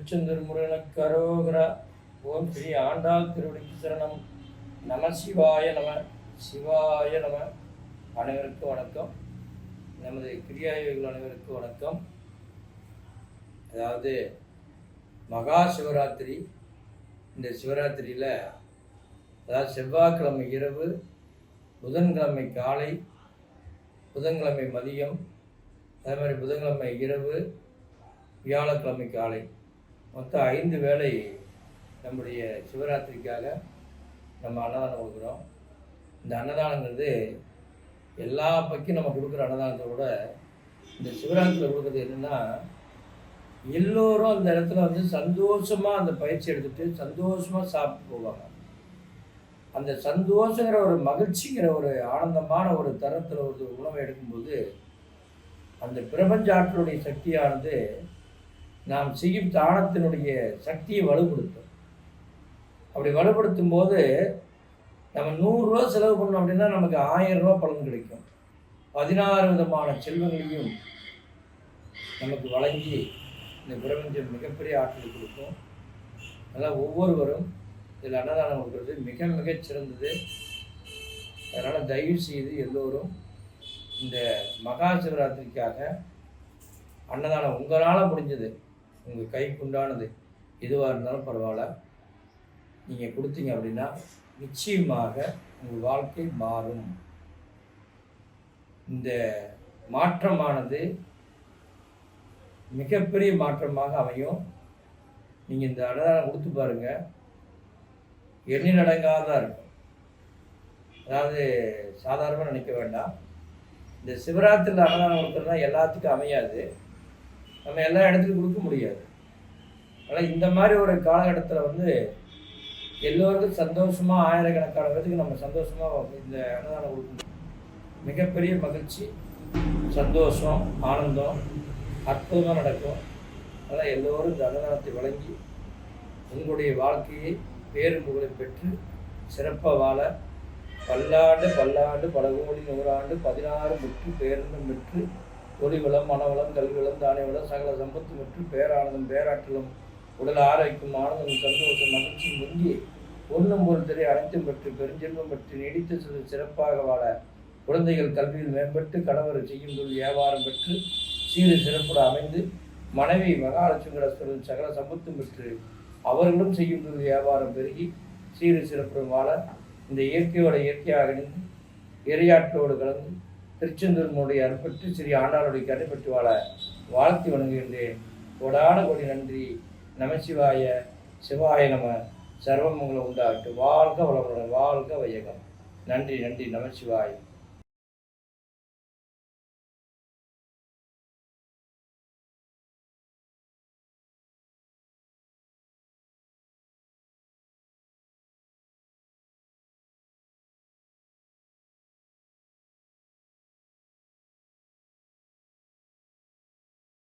திருச்செந்தூர் முருகனுக்கு அரோகரா ஓம் ஸ்ரீ ஆண்டாள் திருவடிக்கு சரணம். நம சிவாய நம சிவாய நம. அனைவருக்கும் வணக்கம். நமது கிரியாயோகிகள் அனைவருக்கும் வணக்கம். அதாவது மகா சிவராத்திரி. இந்த சிவராத்திரியில் அதாவது செவ்வாய்க்கிழமை இரவு புதன்கிழமை காலை புதன்கிழமை மதியம் அதே மாதிரி புதன்கிழமை இரவு வியாழக்கிழமை காலை. மொத்தம் ஐந்து வேளை நம்முடைய சிவராத்திரிக்காக நம்ம அன்னதானம் கொடுக்குறோம். இந்த அன்னதானங்கிறது எல்லா பக்கம் நம்ம கொடுக்குற அன்னதானத்தை விட இந்த சிவராத்திரியில் கொடுக்குறது என்னென்னா எல்லோரும் அந்த இடத்துல வந்து சந்தோஷமாக அந்த பயிற்சி எடுத்துகிட்டு சந்தோஷமாக சாப்பிட்டு போவாங்க. அந்த சந்தோஷங்கிற ஒரு மகிழ்ச்சிங்கிற ஒரு ஆனந்தமான ஒரு தரத்தில் ஒரு உணவை எடுக்கும்போது அந்த பிரபஞ்ச ஆற்றலுடைய சக்தியானது நாம் செய்யும் தானத்தினுடைய சக்தியை வலுப்படுத்தும். அப்படி வலுப்படுத்தும் போது நம்ம நூறுரூவா செலவு பண்ணோம் அப்படின்னா நமக்கு ஆயிரம் ரூபா பலன் கிடைக்கும். பதினாறு விதமான செல்வங்களையும் நமக்கு வழங்கி இந்த பிரபஞ்சம் மிகப்பெரிய ஆற்றல் கொடுக்கும். அதனால் ஒவ்வொருவரும் இதில் அன்னதானம் கொடுக்குறது மிக மிகச் சிறந்தது. அதனால் தயவு செய்து எல்லோரும் இந்த மகா சிவராத்திரிக்காக அன்னதானம் உங்களால் முடிஞ்சது. உங்கள் கைக்குண்டானது எதுவாக இருந்தாலும் பரவாயில்ல. நீங்கள் கொடுத்தீங்க அப்படின்னா நிச்சயமாக உங்கள் வாழ்க்கை மாறும். இந்த மாற்றமானது மிகப்பெரிய மாற்றமாக அமையும். நீங்கள் இந்த அன்னதானம் கொடுத்து பாருங்கள் எண்ணிலடங்காதான் இருக்கும். அதாவது சாதாரணமாக நினைக்க வேண்டாம். இந்த சிவராத்திரியில் அன்னதானம் கொடுக்குறதுனா எல்லாத்துக்கும் அமையாது. நம்ம எல்லா இடத்துலையும் கொடுக்க முடியாது. ஆனால் இந்த மாதிரி ஒரு காலகட்டத்தில் வந்து எல்லோருக்கும் சந்தோஷமாக ஆயிரக்கணக்கான பேருக்கு நம்ம சந்தோஷமாக இந்த அன்னதானம் கொடுக்கணும் மிகப்பெரிய மகிழ்ச்சி சந்தோஷம் ஆனந்தம் அற்புதமாக நடக்கும். அதனால் எல்லோரும் இந்த அன்னதானத்தை வழங்கி உங்களுடைய வாழ்க்கையை பேரும் புகழை பெற்று சிறப்பாக வாழ பல்லாண்டு பல்லாண்டு பல கோடி நூறாண்டு பதினாறு முற்று பேருந்தும் பெற்று ஒளிவளம் மனவளம் கல்விவளம் தானிய வளம் சகல சம்பத்து மற்றும் பேரானந்தம் பேராற்றலும் உடல் ஆரோக்கியம் ஆனந்தம் சந்தோஷம் மகிழ்ச்சி முங்கி ஒன்றும் ஒரு திரை அனைத்தும் பெற்று பெருஞ்செல்வம் பெற்று நீடித்து சிறு சிறப்பாக வாழ குழந்தைகள் கல்வியில் மேம்பட்டு கணவர் செய்யும் தொழில் வியாபாரம் பெற்று சீறு சிறப்புடன் அமைந்து மனைவி மகாலட்சுமிகடஸ்வரன் சகல சம்பத்தும் பெற்று அவர்களும் செய்யும் தொழில் வியாபாரம் பெருகி சீறு சிறப்புடன் வாழ இந்த இயற்கையோட இயற்கையாக இணைந்து எரியாற்றோடு கலந்து திருச்செந்தூர்மோடைய அற்பட்டு ஸ்ரீ ஆண்டாளுடைய கடைப்பட்டு வாழ வாழ்த்தி வணங்குகின்றேன். கோடான கோடி நன்றி. நமசிவாய சிவாய நம. சர்வமங்கலம் உண்டாகட்டும். வாழ்க வளமுடன் வாழ்க வையகம். நன்றி நன்றி. நமசிவாயம்